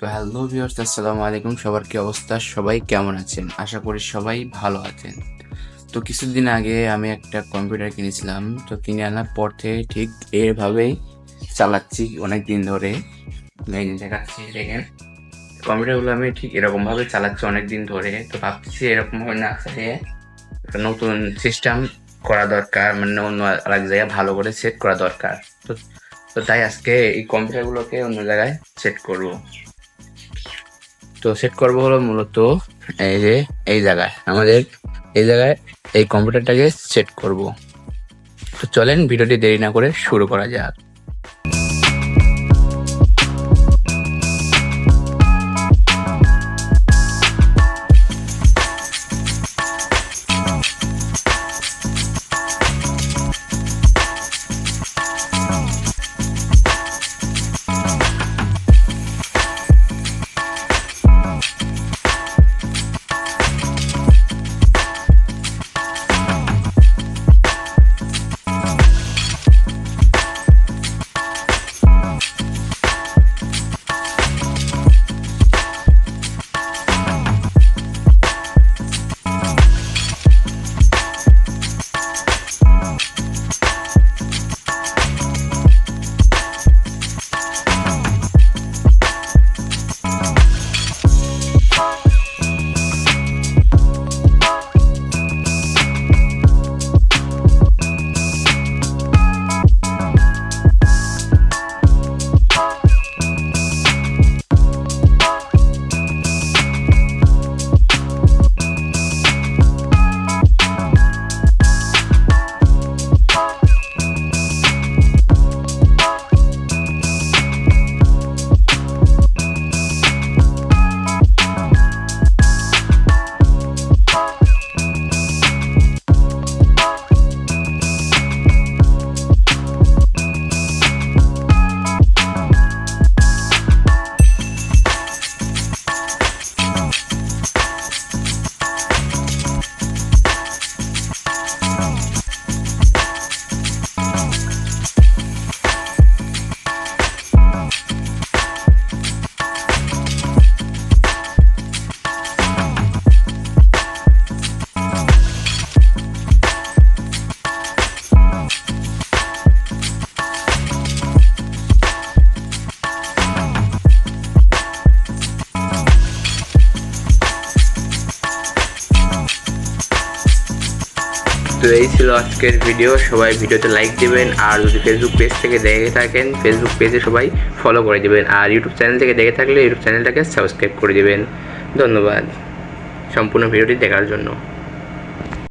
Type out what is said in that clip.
তো hello viewers আসসালামু আলাইকুম। সবার কি অবস্থা? সবাই কেমন আছেন? আশা করি সবাই ভালো আছেন। তো কিছুদিন আগে আমি একটা কম্পিউটার কিনেছিলাম। তো কিনে আনার পর থেকে ঠিক এভাবেই চালাচ্ছি অনেক দিন ধরে দেখাচ্ছি, দেখেন। কম্পিউটারগুলো আমি ঠিক এরকমভাবে চালাচ্ছি অনেক দিন ধরে। তো ভাবতেছি এরকমভাবে না চালিয়ে একটা নতুন সিস্টেম করা দরকার মানে অন্য আরেক জায়গায় ভালো করে সেট করা দরকার। তো তো তাই আজকে এই কম্পিউটারগুলোকে অন্য জায়গায় সেট করব। তো সেট করব হলো মূলত এই যে, এই জায়গায়। আমাদের এই জায়গায় এই কম্পিউটারটাকে সেট করব। তো চলেন, ভিডিওটি দেরি না করে শুরু করা যাক। তো এই ছিল আজকের ভিডিও সবাই ভিডিওতে লাইক দেবেন, আর যদি ফেসবুক পেজ থেকে দেখে থাকেন ফেসবুক পেজে সবাই ফলো করে দেবেন। আর ইউটিউব চ্যানেল থেকে দেখে থাকলে ইউটিউব চ্যানেলটাকে সাবস্ক্রাইব করে দেবেন। ধন্যবাদ। সম্পূর্ণ ভিডিওটি দেখার জন্য।